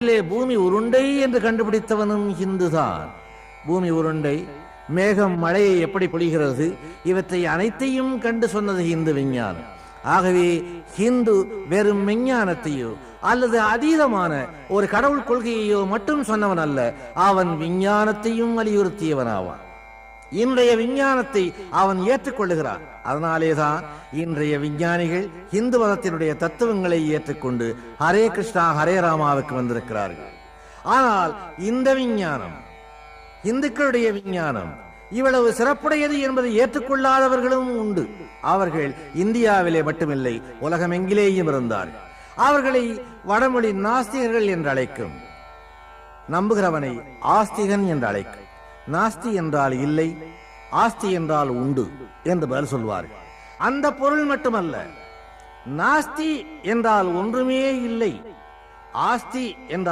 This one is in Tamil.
முதலிலே பூமி உருண்டை என்று கண்டுபிடித்தவனும் ஹிந்துதான். பூமி உருண்டை மேகம் மழையை எப்படி பொழிகிறது இவற்றை அனைத்தையும் கண்டு சொன்னது ஹிந்து விஞ்ஞானம். ஆகவே ஹிந்து வெறும் விஞ்ஞானத்தையோ அல்லது அதீதமான ஒரு கடவுள் கொள்கையையோ மட்டும் சொன்னவன் அல்ல அவன் விஞ்ஞானத்தையும் வலியுறுத்தியவன் ஆவான் இன்றைய விஞ்ஞானத்தை அவன் ஏற்றுக்கொள்ளுகிறான். அதனாலேதான் இன்றைய விஞ்ஞானிகள் இந்து மதத்தினுடைய தத்துவங்களை ஏற்றுக்கொண்டு ஹரே கிருஷ்ணா ஹரே ராமாவுக்கு வந்திருக்கிறார்கள். ஆனால் இந்த விஞ்ஞானம் இந்துக்களுடைய விஞ்ஞானம் இவ்வளவு சிறப்புடையது என்பதை ஏற்றுக்கொள்ளாதவர்களும் உண்டு. அவர்கள் இந்தியாவிலே மட்டுமில்லை உலகமெங்கிலேயும் இருந்தார்கள் அவர்களை வடமொழி நாஸ்திகர்கள் என்று அழைக்கும் நம்புகிறவனை ஆஸ்திகன் என்று அழைக்கும் நாஸ்தி என்றால் இல்லை ஆஸ்தி என்றால் உண்டு என்று பதில் சொல்வார் அந்த பொருள் மட்டுமல்ல நாஸ்தி என்றால் ஒன்றுமே இல்லை ஆஸ்தி என்றால்